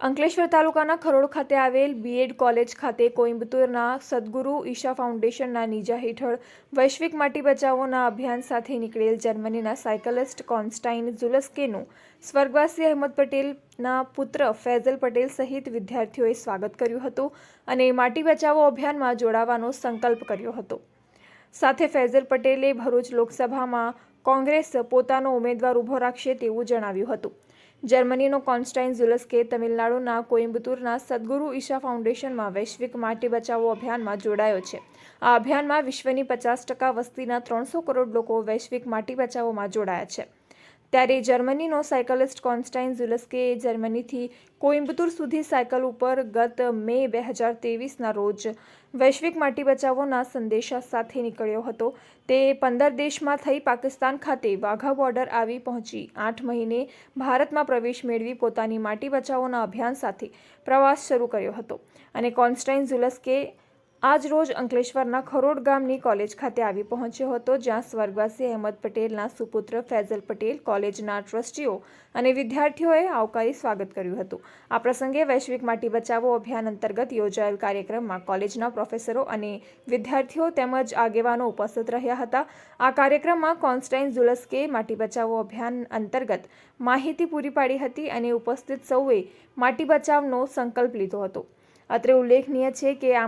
અંકલેશ્વર તાલુકાના ખરોડ ખાતે આવેલ બીએડ કોલેજ ખાતે કોઇમ્બતુરના સદગુરુ ઈશા ફાઉન્ડેશનના નીજા હેઠળ વૈશ્વિક માટી બચાવોના અભિયાન સાથે નીકળેલ જર્મનીના સાયકલિસ્ટ કોન્સ્ટાઇન ઝુલસ્કેનું સ્વર્ગવાસી અહેમદ પટેલના પુત્ર ફૈઝલ પટેલ સહિત વિદ્યાર્થીઓએ સ્વાગત કર્યું હતું અને માટી બચાવો અભિયાનમાં જોડાવાનો સંકલ્પ કર્યો હતો. સાથે ફૈઝલ પટેલે ભરૂચ લોકસભામાં કોંગ્રેસ પોતાનો ઉમેદવાર ઊભો રાખશે તેવું જણાવ્યું હતું. જર્મનીનો કોન્સ્ટાઇન ઝુલસ્કે તમિલનાડુના કોઇમ્બતુરના સદગુરુ ઈશા ફાઉન્ડેશનમાં વૈશ્વિક માટી બચાવો અભિયાનમાં જોડાયો છે. આ અભિયાનમાં વિશ્વની પચાસ ટકા વસ્તીના ત્રણસો કરોડ લોકો વૈશ્વિક માટી બચાવોમાં જોડાયા છે. ત્યારે જર્મનીનો સાયકલિસ્ટ કોન્સ્ટાઇન ઝુલસ્કે જર્મનીથી કોઇમ્બતુર સુધી સાયકલ ઉપર ગત મે બે હજાર તેવીસના રોજ વૈશ્વિક માટી બચાવોના સંદેશા સાથે નીકળ્યો હતો. તે પંદર દેશમાં થઈ પાકિસ્તાન ખાતે વાઘા બોર્ડર આવી પહોંચી આઠ મહિને ભારતમાં પ્રવેશ મેળવી પોતાની માટી બચાવોના અભિયાન સાથે પ્રવાસ શરૂ કર્યો હતો. અને કોન્સ્ટાઇન ઝુલસ્કે આજ રોજ અંકલેશ્વરના ખરોડ ગામની કોલેજ ખાતે આવી પહોંચ્યો હતો, જ્યાં સ્વર્ગવાસી અહેમદ પટેલના સુપુત્ર ફૈઝલ પટેલ કોલેજના ટ્રસ્ટીઓ અને વિદ્યાર્થીઓએ આવકારી સ્વાગત કર્યું હતું. આ પ્રસંગે વૈશ્વિક માટી બચાવો અભિયાન અંતર્ગત યોજાયેલ કાર્યક્રમમાં કોલેજના પ્રોફેસરો અને વિદ્યાર્થીઓ તેમજ આગેવાનો ઉપસ્થિત રહ્યા હતા. આ કાર્યક્રમમાં કોન્સ્ટાઇન ઝુલસ્કે માટી બચાવો અભિયાન અંતર્ગત માહિતી પૂરી પાડી હતી અને ઉપસ્થિત સૌએ માટી બચાવનો સંકલ્પ લીધો હતો. અત્રે ઉલ્લેખનીય છે કે આ